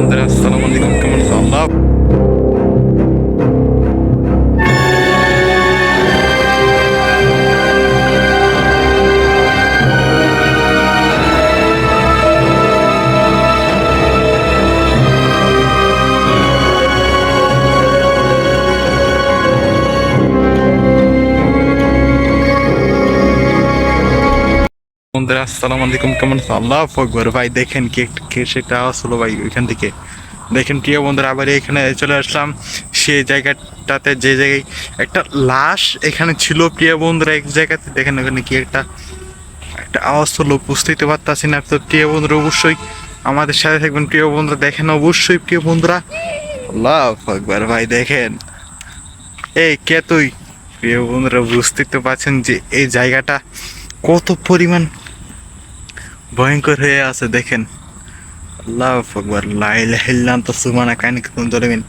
বন্ধুরা আসসালামু আলাইকুম কেমন আছো বন্ধুরা, আসসালামু আলাইকুম, কেমন আছো? আল্লাহ আকবর ভাই, দেখেন কে কে সেটা হলো ভাই ওইখান থেকে। দেখেন, প্রিয় বন্ধুরা, আবার এখানে চলে আসলাম। সেই জায়গাটাতে, যে জায়গায় একটা লাশ এখানে ছিল, প্রিয় বন্ধুরা, এক জায়গাতে। দেখেন ওখানে কি একটা একটা আওয়াজ হলো, বুঝতেই পারতাছি না। তো প্রিয় বন্ধুরা, অবশ্যই আমাদের সাথে থাকবেন। প্রিয় বন্ধুরা, দেখেন, অবশ্যই প্রিয় বন্ধুরা। আল্লাহ আকবর ভাই, দেখেন। এই কে তুই? প্রিয় বন্ধুরা, বুঝতেই তো পারছেন যে এই জায়গাটা কত পরিমাণ ভয়ঙ্কর হয়ে আছে, দেখেন। আল্লাহ আকবার লাইল হিল্লান তো সুমানা কাহিনী ধরবেন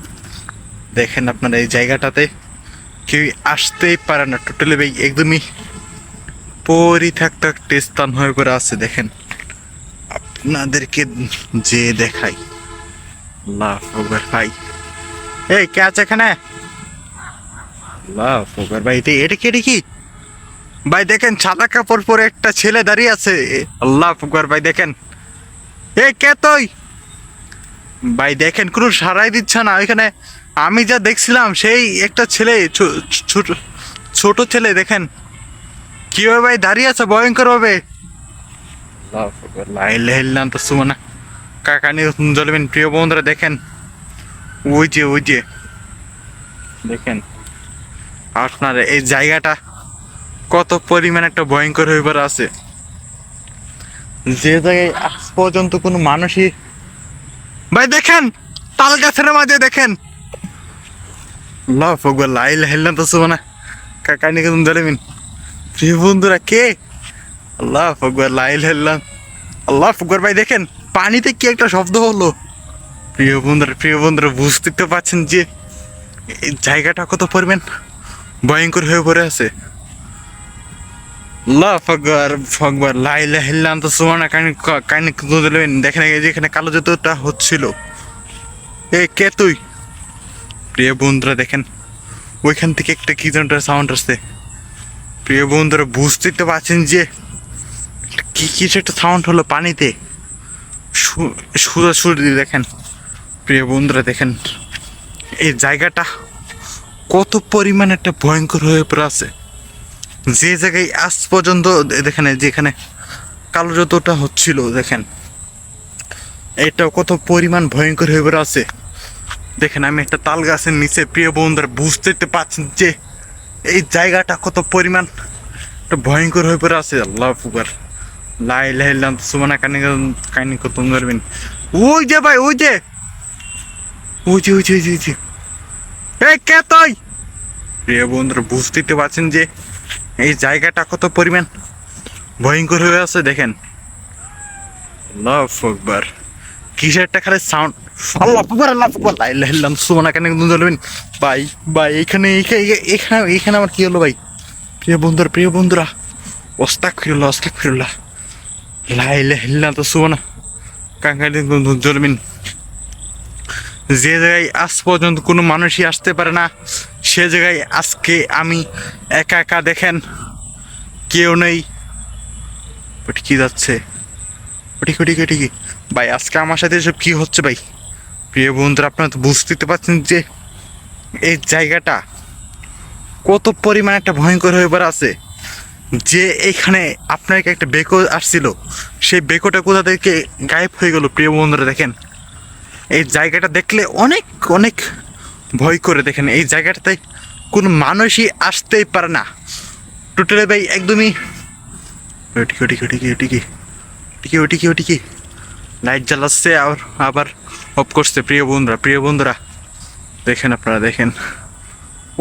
দেখেন আপনারা এই জায়গাটাতে কেউ আসতেই পারে না টোটালি ভাই, একদমই পরিত্যক্ত একটা স্থান হয়ে করে আছে, দেখেন। আপনাদেরকে যে দেখাই। আল্লাহ আকবার, ভাই। এই, কে আছে এখানে? আল্লাহ আকবার, ভাই, এটা এটা কি এটা কি? ভাই দেখেন সাদা কাপড় পরে একটা ছেলে দাঁড়িয়ে আছে। আল্লাহ ফুকবার, ভাই দেখেন। এ, কে তুই? ভাই দেখেন, কোনো সারাই দিচ্ছে না। ওইখানে আমি যা দেখছিলাম, সেই একটা ছেলে ছোট ছেলে, দেখেন। কীভাবে ভাই দাঁড়িয়ে আছে? ভয়ঙ্কর লাইলাম তো সুমনা কাকানি জলবেন, প্রিয় বন্ধুরা, দেখেন। ওই যে ওই যে। দেখেন, আপনার এই জায়গাটা কত পরিমাণ একটা ভয়ঙ্কর হয়ে পড়ে আছে? যে জায়গায় আজ পর্যন্ত কোনো মানুষই ভাই দেখেন! তাল গাছের মাঝে দেখেন! আল্লাহ ফকবার লাইল হেললাম তো শোনা কাকানি কেমন ধরেমিন প্রিয় বন্ধুরা কে? আল্লাহ ফকবার লাইল হেললাম আল্লাহ ফকবার ভাই দেখেন পানিতে কি একটা শব্দ হলো? প্রিয় বন্ধুরা প্রিয় বন্ধুরা বুঝতে তো পারছেন যে এই জায়গাটা কত পরিমাণ ভয়ঙ্কর হয়ে পড়ে আছে আল্লাহ ফকবার ফকবার লাইলা হিল্লাম তো সুমানা কানি কানি দিলেন দেখেন এই যে এখানে কালো জুতোটা হচ্ছিল। এ, কে তুই? প্রিয় বন্ধুরা, দেখেন, ওইখান থেকে একটা কি যেন সাউন্ড আসছে? প্রিয় বন্ধুরা বুঝতেই তো পারছেন যে কি কিছু একটা সাউন্ড হলো পানিতে। সুদা সুর দিয়ে দেখেন। প্রিয় বন্ধুরা, দেখেন, এই জায়গাটা কত পরিমাণ একটা ভয়ঙ্কর হয়ে পড়ে আছে। যে জায়গায় আজ পর্যন্ত দেখেন যেখানে কালো যতটা হচ্ছিল দেখেন। এটা কত পরিমাণ ভয়ঙ্কর হয়ে পড়ে আছে দেখেন আমি একটা তাল গাছের নিচে প্রিয় বন্ধুরা বুঝতে পারছেন যে এই জায়গাটা কত পরিমাণ একটা ভয়ঙ্কর হয়ে পড়ে আছে আল্লাহ ফুকার লাই লাইলাম সুমানা কানি কানি কত ধরবেন ওই যে ভাই ওই যে। ওই যে ওই যে ওই যে, এই কে তাই? প্রিয় বন্ধুরা বুঝতেই তো পারছেন যে এই জায়গাটা কত পরিমাণ? ভয়ঙ্কর হয়ে আছে, দেখেন। আকবার। কিসের একটা খালি সাউন্ড আল্লাহ আকবার লাই লাইলাম সুমনা কেন ধরবেন ভাই ভাই, এখানে এখানে এখানে আমার কি হলো ভাই? প্রিয় বন্ধুরা প্রিয় বন্ধুরা অস্তাক ফিরুল্লাহ অস্তাক ফিরুল্লাহ লাই লাইলাম তো সুমনা কাঙ্গালি ধরবেন যে জায়গায় আজ পর্যন্ত কোনো মানুষই আসতে পারে না। সে জায়গায় আজকে আমি একা একা দেখেন, কেউ নেই। ওটি কি যাচ্ছে? ওটি ওটি ওটি কি? ভাই, আজকে আমার সাথে এসব কী হচ্ছে ভাই? প্রিয় বন্ধুরা, আপনারা তো বুঝতে পারছেন যে এই জায়গাটা কত পরিমাণ একটা ভয়ঙ্কর হয়ে পড়ে আছে। যে এখানে আপনার একটা বেকো আসছিল, সেই বেকোটা কোথা থেকে গায়েব হয়ে গেল, প্রিয় বন্ধুরা দেখেন। এই জায়গাটা দেখলে অনেক অনেক ভয় করে দেখেন, এই জায়গাটাতে কোনো মানুষই আসতেই পারে না। টোটালি ভাই একদমই ওটিকি ওটিকি ওটিকি ওটিকি ওটিকি ওটিকি ওটিকি লাইট জ্বালাচ্ছে আর আবার অফ করছে প্রিয় বন্ধুরা প্রিয় বন্ধুরা। দেখেন আপনারা, দেখেন।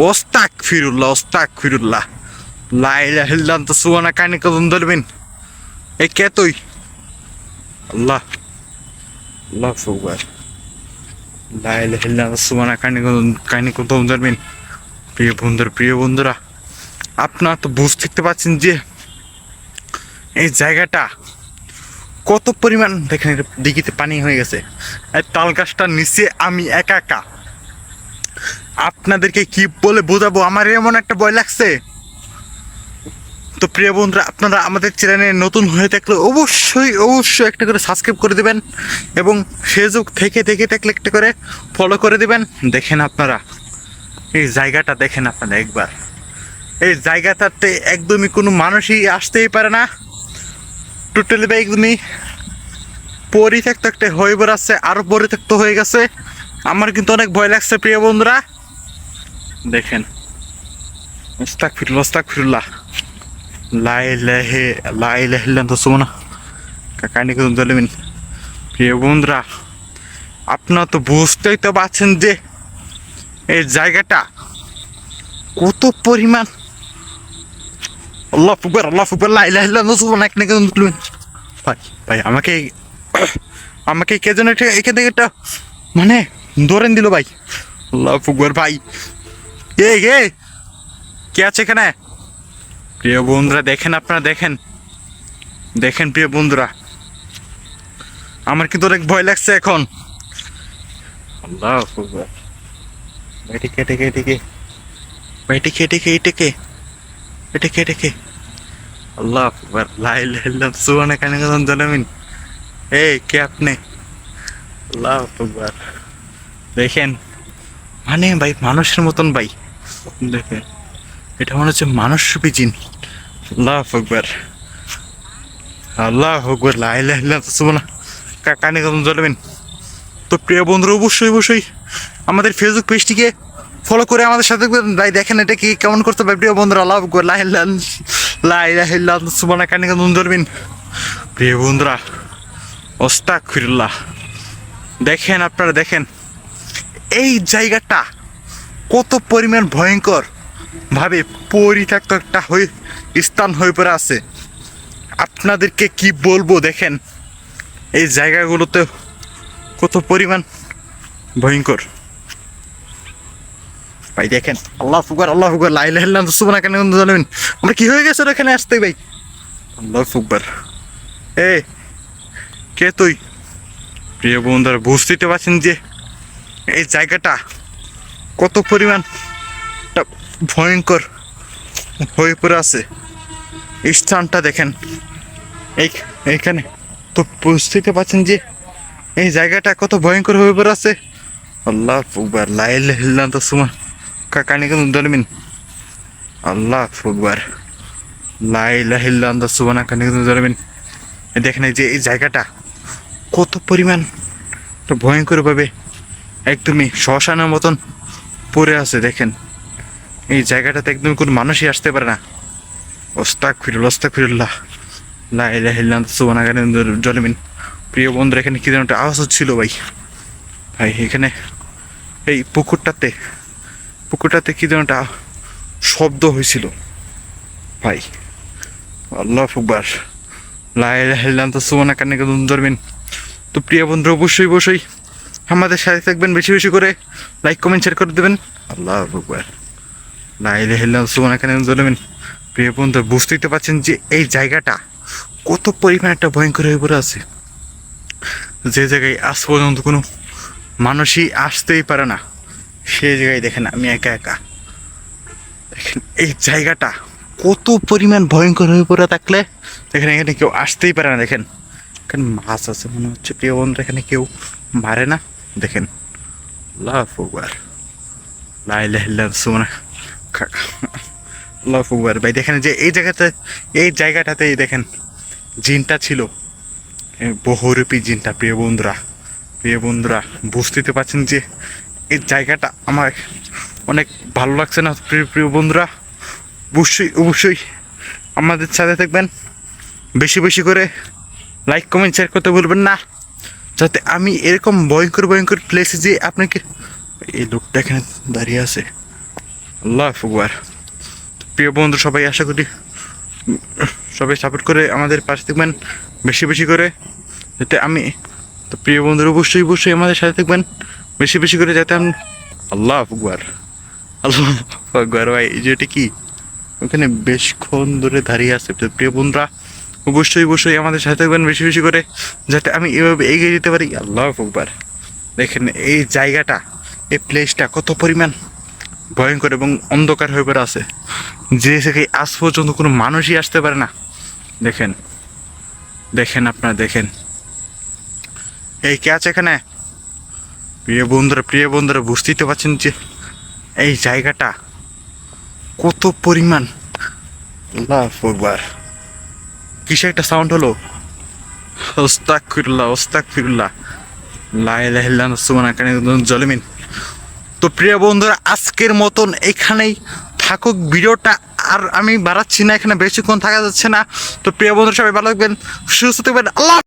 ওস্তাক ফিরুল্লাহ ওস্তাক ফিরুল্লাহ। লাইলা হিল্লান তো সুয়ানা কানে কদম ধরবেন। এই কে তুই? আল্লাহ। আল্লাহ ফুকবার ধরবেন। প্রিয় বন্ধুরা প্রিয় বন্ধুরা, আপনারা তো বুঝতে পারছেন যে এই জায়গাটা কত পরিমাণ দেখেন দিঘিতে পানি হয়ে গেছে। আর তাল গাছটার নিচে আমি একা একা। আপনাদেরকে কি বলে বোঝাবো? আমার এমন একটা ভয় লাগছে। তো প্রিয় বন্ধুরা, আপনারা আমাদের চ্যানেলে নতুন হয়ে থাকলে অবশ্যই অবশ্যই একটা করে সাবস্ক্রাইব করে দেবেন এবং ফেসবুক থেকে থেকে থাকলে একটা করে ফলো করে দিবেন। দেখেন আপনারা, এই জায়গাটা দেখেন আপনারা একবার। এই জায়গাটাতে একদমই কোনো মানুষই আসতেই পারে না। টোটালি বা একদমই পরিত্যক্ত একটা হয়ে বেড়াচ্ছে আরও পরিত্যক্ত হয়ে গেছে। আমার কিন্তু অনেক ভয় লাগছে, প্রিয় বন্ধুরা। দেখেন ওস্তাক ফিরুল্লাহ ওস্তাক ফিরুল্লাহ লেহে লাই লেহলেন তো সুমনা কাকানি কিন্তু জলেমিন প্রিয় বন্ধুরা, আপনারা তো বুঝতেই তো পারছেন যে এই জায়গাটা কত পরিমাণ। আল্লাহ ফুকবার ফুকবার লাই সুমনা এক নাকি তুলবেন ভাই ভাই, আমাকে আমাকে কে যেন এখান থেকে একটা মানে ধরেন দিল ভাই। আল্লাহ ফুকবার ভাই। এ গে কে আছে এখানে? প্রিয় বন্ধুরা দেখেন আপনারা দেখেন। দেখেন প্রিয় বন্ধুরা। আমার কিন্তু অনেক ভয় লাগছে এখন। আল্লাহ আল্লাহ আকবার। লাই লাইলাম কানে জানামিন কে আপনি? আল্লাহ আকবার। দেখেন। মানে ভাই মানুষের মতন ভাই। দেখেন। এটা মনে হচ্ছে মানুষ রূপী জিন। আল্লাহ আকবার। আল্লাহ আকবার লাই লাইলাম সুবহানা কানে কান জানামিন তো প্রিয় বন্ধুরা, অবশ্যই অবশ্যই আমাদের ফেসবুক পেজটিকে ফলো করে আমাদের সাথে। ভাই, দেখেন এটা কি কেমন করতে পারে? প্রিয় বন্ধুরা, আল্লাহ আকবার লাই লাইলাম লাই লাইলাম সুবহানা কানে কান জানামিন প্রিয় বন্ধুরা ওস্তাক ফিরুল্লাহ দেখেন আপনারা, দেখেন। এই জায়গাটা কত পরিমাণ ভয়ঙ্কর। ভাবে পরিত্যক্ত একটা হয়ে স্থান হয়ে পড়ে আছে। আপনাদেরকে কি বলব দেখেন, এই জায়গাগুলোতে কত পরিমাণ ভয়ঙ্কর। ভাই দেখেন, আল্লাহ ফুকর আল্লাহ ফুকর লাইলা হেল্লাম তো সুবনা কেন জানবেন আমরা কি হয়ে গেছে এখানে আসতে ভাই? আল্লাহ ফুকবার এ, কে তুই? প্রিয় বন্ধুরা, বুঝতেই পারছেন যে এই জায়গাটা কত পরিমাণ ভয়ঙ্কর হয়ে পড়ে আছে। স্থানটা দেখেন। এই এইখানে তো বুঝতে পারছেন যে এই জায়গাটা কত ভয়ঙ্কর হয়ে পড়ে আছে। আল্লাহ ফুকবার লাইল হিল্লান তো সুমা কাকানি কেন দলমিন আল্লাহ ফুকবার লাইল হিল্লান তো সুবানা কানি কেন দলমিন দেখেন যে এই জায়গাটা কত পরিমাণ ভয়ঙ্করভাবে একদমই শ্মশানের মতন পড়ে আছে, দেখেন। এই জায়গাটাতে একদম কোনো মানুষই আসতে পারে না। ওস্তাক ফিরুল, ওস্তাক ফিরুল্লাহ। লাইলাহিল্লাহ সুবানা গানে জলমিন। প্রিয় বন্ধুরা, এখানে কি যেন একটা আওয়াজ হচ্ছিল ভাই। ভাই, এখানে এই পুকুরটাতে পুকুরটাতে কি যেন একটা শব্দ হয়েছিল। ভাই, আল্লাহ ফুকবার লাইলাহিল্লাহ সুবানা কানে জলমিন। তো প্রিয় বন্ধু অবশ্যই অবশ্যই আমাদের সাথে থাকবেন বেশি বেশি করে। লাইক কমেন্ট শেয়ার করে দেবেন। আল্লাহ আকবার। লাইলে হেল্লাম সুমন এখানে জলবেন প্রিয় বন্ধু, বুঝতেই তো পারছেন যে এই জায়গাটা কত পরিমাণ একটা ভয়ঙ্কর হয়ে পড়ে আছে। যে জায়গায় আজ পর্যন্ত কোনো মানুষই আসতেই পারে না সেই জায়গায় দেখেন আমি একা একা। দেখেন, এই জায়গাটা কত পরিমাণ ভয়ঙ্কর হয়ে পড়ে থাকলে দেখেন এখানে কেউ আসতেই পারে না, দেখেন। এখানে মাছ আছে মনে হচ্ছে, প্রিয় বন্ধু, এখানে কেউ মারে না, দেখেন। লাভ লাইলে লাইল্লাহ সুমনা। লাভ একবার ভাই, দেখেন যে এই জায়গাতে, এই জায়গাটাতেই দেখেন, জিনটা ছিল। বহুরূপী জিনটা, প্রিয় বন্ধুরা। প্রিয় বন্ধুরা, বুঝতেই তো পারছেন যে এই জায়গাটা আমার অনেক ভালো লাগছে না, প্রিয় প্রিয় বন্ধুরা। অবশ্যই অবশ্যই আমাদের সাথে থাকবেন। বেশি বেশি করে লাইক কমেন্ট শেয়ার করতে ভুলবেন না। যাতে আমি এরকম ভয়ঙ্কর ভয়ঙ্কর প্লেসে যে আপনাকে এই লোকটা এখানে দাঁড়িয়ে আছে। আল্লাহ ফুকবার প্রিয় বন্ধু, সবাই আশা করি সবাই সাপোর্ট করে আমাদের পাশে থাকবেন, বেশি বেশি করে। যাতে আমি তো প্রিয় বন্ধুরা অবশ্যই অবশ্যই আমাদের সাথে থাকবেন, বেশি বেশি করে যাতে আমি আল্লাহ ফুকবার আল্লাহ ফুকবার ভাই, এই যে এটা কি? ওখানে বেশক্ষণ ধরে দাঁড়িয়ে আছে। তো প্রিয় বন্ধুরা, অবশ্যই অবশ্যই আমাদের সাথে থাকবেন বেশি বেশি করে, যাতে আমি এভাবে এগিয়ে যেতে পারি। আল্লাহ আকবার। দেখেন এই জায়গাটা, এই প্লেসটা কত পরিমাণ ভয়ঙ্কর এবং অন্ধকার হয়ে পড়ে আছে। যে থেকে আজ পর্যন্ত কোনো মানুষই আসতে পারে না? দেখেন দেখেন আপনারা, দেখেন। এই কে আছে এখানে? প্রিয় বন্ধুরা প্রিয় বন্ধুরা, বুঝতেই তো পারছেন যে এই জায়গাটা কত পরিমাণ। আকবার। কিসে একটা সাউন্ড হলো? ওস্তাক ফিরুল্লাহ ওস্তাক ফিরুল্লাহ লাইলাহিল্লাহ সুমানা জলমিন তো প্রিয় বন্ধুরা, আজকের মতন এখানেই থাকুক, ভিডিওটা আর আমি বাড়াচ্ছি না, এখানে বেশিক্ষণ থাকা যাচ্ছে না। তো প্রিয় বন্ধু সবাই ভালো থাকবেন, সুস্থ থাকবেন, আল্লাহ